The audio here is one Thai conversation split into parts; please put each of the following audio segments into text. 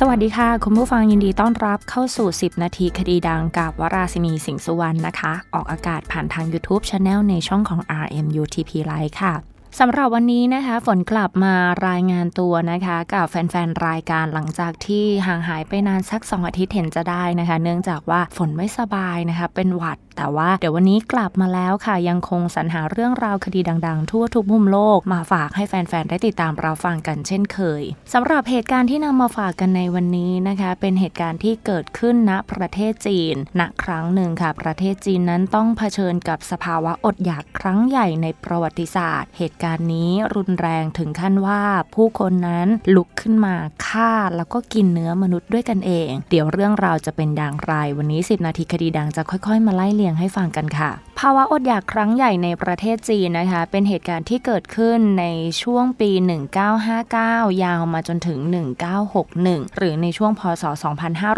สวัสดีค่ะ คุณผู้ฟังยินดีต้อนรับเข้าสู่ 10 นาทีคดีดังกับวราศินีสิงห์สุวรรณนะคะ ออกอากาศผ่านทาง YouTube Channel ในช่องของ RMUTP Live ค่ะสำหรับวันนี้นะคะ ฝนกลับมารายงานตัวนะคะ กับแฟน ๆ รายการหลังจากที่ห่างหายไปนานสัก 2 อาทิตย์เห็นจะได้นะคะ เนื่องจากว่าฝนไม่สบายนะคะ เป็นหวัด แต่ว่าเดี๋ยววันนี้กลับมาแล้วค่ะ ยังคงสรรหาเรื่องราวคดีดัง ๆ ทั่วทุกมุมโลกมาฝากให้แฟน ๆ ได้ติดตามเราฟังกันเช่นเคยสำหรับเหตุการณ์ที่นำมาฝากกันในวันนี้นะคะ เป็นเหตุการณ์ที่เกิดขึ้นณประเทศจีนณครั้งหนึ่งค่ะ ประเทศจีนนั้นต้องเผชิญกับสภาวะอดอยากครั้งใหญ่ในประวัติศาสตร์ เหตุการณ์นี้รุนแรงถึงขั้นว่าผู้คนนั้นลุกขึ้นมาฆ่าแล้วก็กินเนื้อมนุษย์ด้วยกันเอง เดี๋ยวเรื่องราวจะเป็นอย่างไรวันนี้ 10 นาทีคดีดังจะค่อย ๆ มาไล่เลียยงให้ฟังกันค่ะ ภาวะอดอยากครั้งใหญ่ในประเทศจีนนะคะ เป็นเหตุการณ์ที่เกิดขึ้นในช่วงปี 1959 ยาวมาจนถึง 1961 หรือในช่วงพศ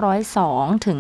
2502 ถึง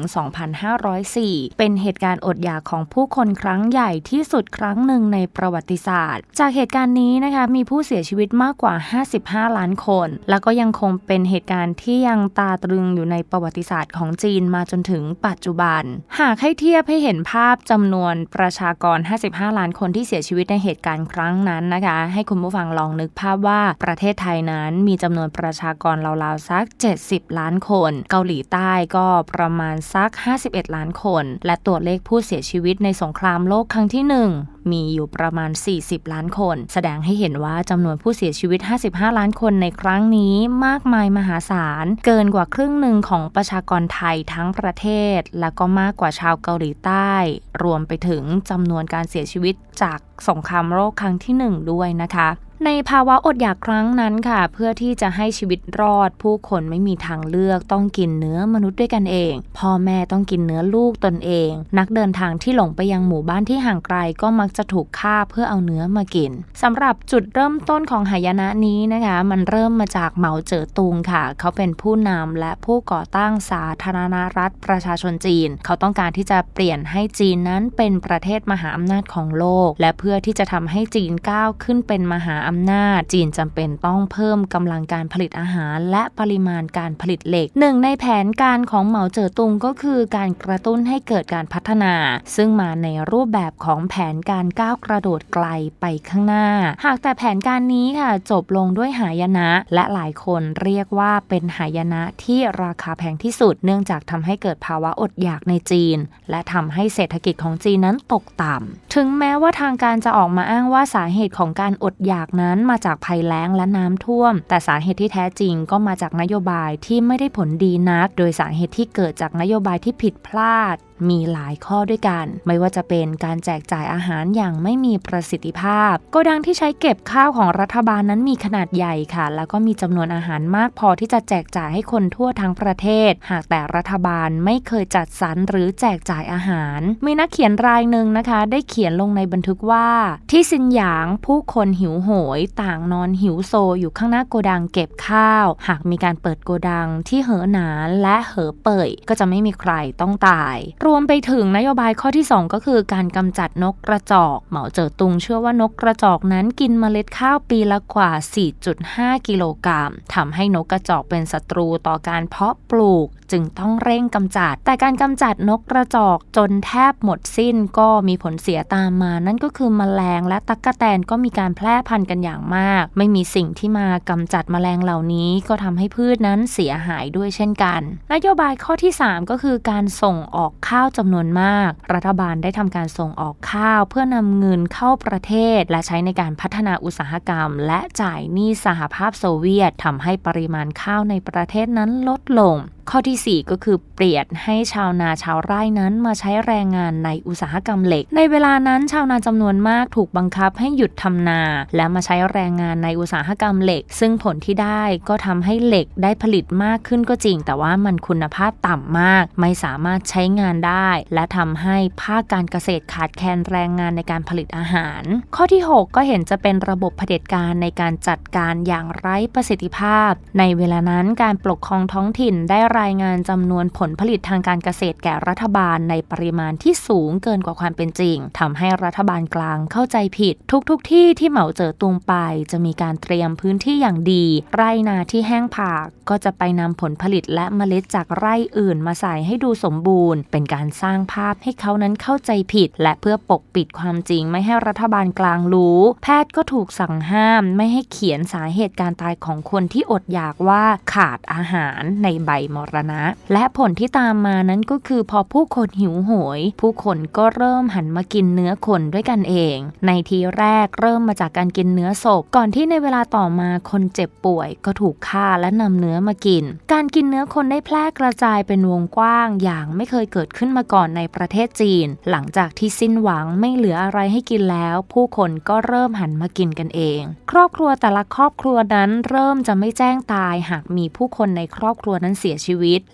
2504 เป็นเหตุการณ์อดอยากของผู้คนครั้งใหญ่ที่สุดครั้งหนึ่งในประวัติศาสตร์ จากเหตุการณ์นี้นะคะมีผู้เสียชีวิตมากกว่า 55 ล้านคน แล้วก็ยังคงเป็นเหตุการณ์ที่ยังตาตรึงอยู่ในประวัติศาสตร์ของจีนมาจนถึงปัจจุบัน หากให้เทียบให้เห็นภาพจำนวนประชาากร 55 ล้านคนที่เสียชีวิตในเหตุการณ์ครั้งนั้นนะคะ ให้คุณผู้ฟังลองนึกภาพว่าประเทศไทยนั้นมีจำนวนประชากรราวๆสัก 70 ล้านคน เกาหลีใต้ก็ประมาณสัก 51 ล้านคน และตัวเลขผู้เสียชีวิตในสงครามโลกครั้งที่ 1มีอยู่ประมาณ 40 ล้านคน แสดงให้เห็นว่าจำนวนผู้เสียชีวิต 55 ล้านคนในครั้งนี้มากมายมหาศาล เกินกว่าครึ่งหนึ่งของประชากรไทยทั้งประเทศ และก็มากกว่าชาวเกาหลีใต้ รวมไปถึงจำนวนการเสียชีวิตจากสงครามโลกครั้งที่ 1 ด้วยนะคะ ในภาวะอดอยากครั้งนั้นค่ะ เพื่อที่จะให้ชีวิตรอด ผู้คนไม่มีทางเลือกต้องกินเนื้อมนุษย์ด้วยกันเอง พ่อแม่ต้องกินเนื้อลูกตนเอง นักเดินทางที่หลงไปยังหมู่บ้านที่ห่างไกลก็มักจะถูกฆ่าเพื่อเอาเนื้อมากินสำหรับจุดเริ่มต้นของหายนะนี้นะคะ มันเริ่มมาจากเหมาเจ๋อตุงค่ะ เขาเป็นผู้นำและผู้ก่อตั้งสาธารณรัฐประชาชนจีน เขาต้องการที่จะเปลี่ยนให้จีนนั้นเป็นประเทศมหาอำนาจของโลก และเพื่อที่จะทำให้จีนก้าวขึ้นเป็นมหาอำนาจ จีนจำเป็นต้องเพิ่มกำลังการผลิตอาหาร และปริมาณการผลิตเหล็กหนึ่งในแผนการของเหมาเจ๋อตุงก็คือการกระตุ้นให้เกิดการพัฒนา ซึ่งมาในรูปแบบของแผนการก้าวกระโดดไกลไปข้างหน้า หากแต่แผนการนี้ค่ะจบลงด้วยหายนะ และหลายคนเรียกว่าเป็นหายนะที่ราคาแพงที่สุด เนื่องจากทำให้เกิดภาวะอดอยากในจีน และทำให้เศรษฐกิจของจีนนั้นตกต่ำถึงแม้ว่าทางการจะออกมาอ้างว่าสาเหตุของการอดอยากนั้นมาจากภัยแล้งและน้ำท่วม แต่สาเหตุที่แท้จริงก็มาจากนโยบายที่ไม่ได้ผลดีนัก โดยสาเหตุที่เกิดจากนโยบายที่ผิดพลาด มีหลายข้อด้วยกัน ไม่ว่าจะเป็นการแจกจ่ายอาหารอย่างไม่มีประสิทธิภาพโกดังที่ใช้เก็บข้าวของรัฐบาลนั้นมีขนาดใหญ่ค่ะ แล้วก็มีจำนวนอาหารมากพอที่จะแจกจ่ายให้คนทั่วทั้งประเทศ หากแต่รัฐบาลไม่เคยจัดสรรหรือแจกจ่ายอาหาร มีนักเขียนรายหนึ่งนะคะ ได้เขียนลงในบันทึกว่า ที่ซินหยางผู้คนหิวโหย ต่างนอนหิวโซอยู่ข้างหน้าโกดังเก็บข้าว หากมีการเปิดโกดังที่เหอหนานและเหอเป่ยก็จะไม่มีใครต้องตายรวมไปถึงนโยบายข้อที่ 2 ก็คือการกำจัดนกกระจอก เหมาเจ๋อตุงเชื่อว่านกกระจอกนั้นกินเมล็ดข้าวปีละกว่า 4.5 กิโลกรัมทำให้นกกระจอกเป็นศัตรูต่อการเพาะปลูก จึงต้องเร่งกำจัด แต่การกำจัดนกกระจอกจนแทบหมดสิ้นก็มีผลเสียตามมา นั่นก็คือมแมลงและตั๊กแตนก็มีการแพร่พันธุ์กันอย่างมาก ไม่มีสิ่งที่มากำจัดมแมลงเหล่านี้ก็ทำให้พืชนั้นเสียหายด้วยเช่นกัน นโยบายข้อที่ 3 ก็คือการส่งออกข้าวาวจำนวนมาก รัฐบาลได้ทำการส่งออกข้าว เพื่อนำเงินเข้าประเทศ และใช้ในการพัฒนาอุตสาหกรรม และจ่ายหนี้สหภาพโซเวียตทำให้ปริมาณข้าวในประเทศนั้นลดลงข้อที่ 4 ก็คือเปลี่ยนให้ชาวนาชาวไร่นั้นมาใช้แรงงานในอุตสาหกรรมเหล็ก ในเวลานั้นชาวนาจำนวนมากถูกบังคับให้หยุดทำนา และมาใช้แรงงานในอุตสาหกรรมเหล็ก ซึ่งผลที่ได้ก็ทำให้เหล็กได้ผลิตมากขึ้นก็จริง แต่ว่ามันคุณภาพต่ำมาก ไม่สามารถใช้งานได้ และทำให้ภาคการเกษตรขาดแคลนแรงงานในการผลิตอาหาร ข้อที่ 6 ก็เห็นจะเป็นระบบเผด็จการในการจัดการอย่างไร้ประสิทธิภาพ ในเวลานั้นการปกครองท้องถิ่นได้รายงานจำนวนผลผลิตทางการเกษตรแก่รัฐบาลในปริมาณที่สูงเกินกว่าความเป็นจริงทำให้รัฐบาลกลางเข้าใจผิด ทุกๆทที่ที่เหมาเจ๋อตุงไป จะมีการเตรียมพื้นที่อย่างดี ไร่นาที่แห้งผากก็จะไปนำผลผลิตและเมล็ดจากไร่อื่นมาใส่ให้ดูสมบูรณ์ เป็นการสร้างภาพให้เขานั้นเข้าใจผิด และเพื่อปกปิดความจริงไม่ให้รัฐบาลกลางรู้ แพทย์ก็ถูกสั่งห้ามไม่ให้เขียนสาเหตุการตายของคนที่อดอยากว่าขาดอาหารในใบมรณะ และผลที่ตามมานั้นก็คือพอผู้คนหิวโหย ผู้คนก็เริ่มหันมากินเนื้อคนด้วยกันเอง ในทีแรกเริ่มมาจากการกินเนื้อศพ ก่อนที่ในเวลาต่อมาคนเจ็บป่วยก็ถูกฆ่าและนำเนื้อมากิน การกินเนื้อคนได้แพร่กระจายเป็นวงกว้างอย่างไม่เคยเกิดขึ้นมาก่อนในประเทศจีน หลังจากที่สิ้นหวังไม่เหลืออะไรให้กินแล้ว ผู้คนก็เริ่มหันมากินกันเอง ครอบครัวแต่ละครอบครัวนั้นเริ่มจะไม่แจ้งตายหากมีผู้คนในครอบครัวนั้นเสียชีวิต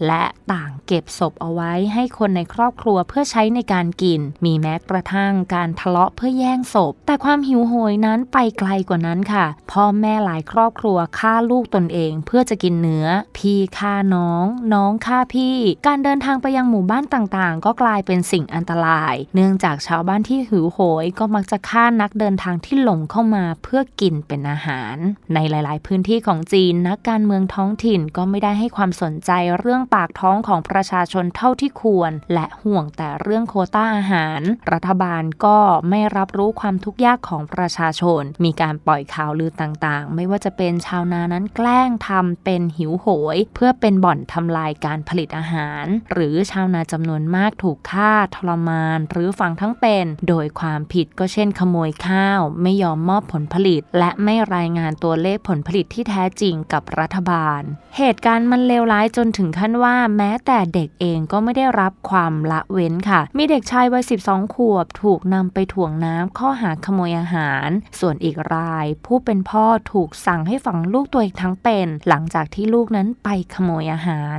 และต่างเก็บศพเอาไว้ให้คนในครอบครัวเพื่อใช้ในการกิน มีแม้กระทั่งการทะเลาะเพื่อแย่งศพ แต่ความหิวโหยนั้นไปไกลกว่านั้นค่ะ พ่อแม่หลายครอบครัวฆ่าลูกตนเองเพื่อจะกินเนื้อ พี่ฆ่าน้อง น้องฆ่าพี่ การเดินทางไปยังหมู่บ้านต่างๆ ก็กลายเป็นสิ่งอันตราย เนื่องจากชาวบ้านที่หิวโหยก็มักจะฆ่านักเดินทางที่หลงเข้ามาเพื่อกินเป็นอาหาร ในหลาย ๆ พื้นที่ของจีนนักการเมืองท้องถิ่นก็ไม่ได้ให้ความสนใจเรื่องปากท้องของประชาชนเท่าที่ควร และห่วงแต่เรื่องโคต้าอาหาร รัฐบาลก็ไม่รับรู้ความทุกข์ยากของประชาชน มีการปล่อยข่าวลือต่างๆ ไม่ว่าจะเป็นชาวนานั้นแกล้งทำเป็นหิวโหย เพื่อเป็นบ่อนทำลายการผลิตอาหาร หรือชาวนาจำนวนมากถูกฆ่าทรมาน หรือฝังทั้งเป็น โดยความผิดก็เช่นขโมยข้าว ไม่ยอมมอบผลผลิต และไม่รายงานตัวเลขผลผลิตที่แท้จริงกับรัฐบาล เหตุการณ์มันเลวร้ายจนถึงขั้นว่าแม้แต่เด็กเองก็ไม่ได้รับความละเว้นค่ะ มีเด็กชายวัย 12 ขวบถูกนำไปถ่วงน้ำข้อหาขโมยอาหาร ส่วนอีกราย ผู้เป็นพ่อถูกสั่งให้ฝังลูกตัวเองทั้งเป็น หลังจากที่ลูกนั้นไปขโมยอาหาร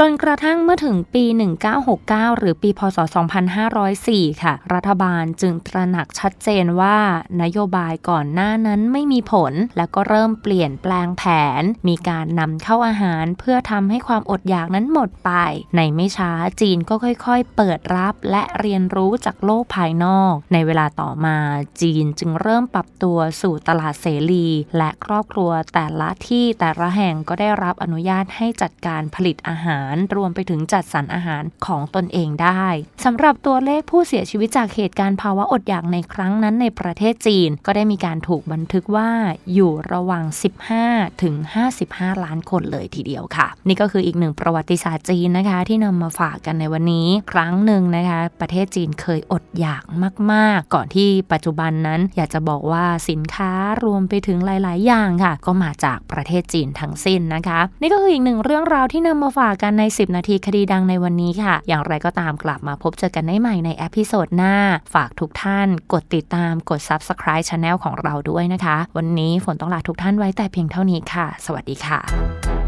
จนกระทั่งเมื่อถึงปี 1969 หรือปีพศ 2504 ค่ะ รัฐบาลจึงตระหนักชัดเจนว่านโยบายก่อนหน้านั้นไม่มีผล แล้วก็เริ่มเปลี่ยนแปลงแผน มีการนำเข้าอาหารเพื่อทำให้ความอดอยากนั้นหมดไป ในไม่ช้าจีนก็ค่อยๆ เปิดรับและเรียนรู้จากโลกภายนอก ในเวลาต่อมาจีนจึงเริ่มปรับตัวสู่ตลาดเสรี และครอบครัวแต่ละที่แต่ละแห่งก็ได้รับอนุญาตให้จัดการผลิตอาหารรวมไปถึงจัดสรรอาหารของตนเองได้สำหรับตัวเลขผู้เสียชีวิตจากเหตุการณ์ภาวะอดอยากในครั้งนั้นในประเทศจีน ก็ได้มีการถูกบันทึกว่าอยู่ระหว่าง 15 ถึง 55 ล้านคนเลยทีเดียวค่ะ นี่ก็คืออีกหนึ่งประวัติศาสตร์จีนนะคะ ที่นำมาฝากกันในวันนี้ครั้งหนึ่งนะคะ ประเทศจีนเคยอดอยากมาก ๆ ก่อนที่ปัจจุบันนั้นอยากจะบอกว่าสินค้ารวมไปถึงหลาย ๆ อย่างค่ะ ก็มาจากประเทศจีนทั้งสิ้นนะคะ นี่ก็คืออีกหนึ่งเรื่องราวที่นำมาฝากกันใน 10 นาทีคดีดังในวันนี้ค่ะ อย่างไรก็ตามกลับมาพบเจอกันได้ใหม่ในเอพิโซดหน้า ฝากทุกท่านกดติดตามกด Subscribe Channel ของเราด้วยนะคะ วันนี้ฝนต้องลาทุกท่านไว้แต่เพียงเท่านี้ค่ะ สวัสดีค่ะ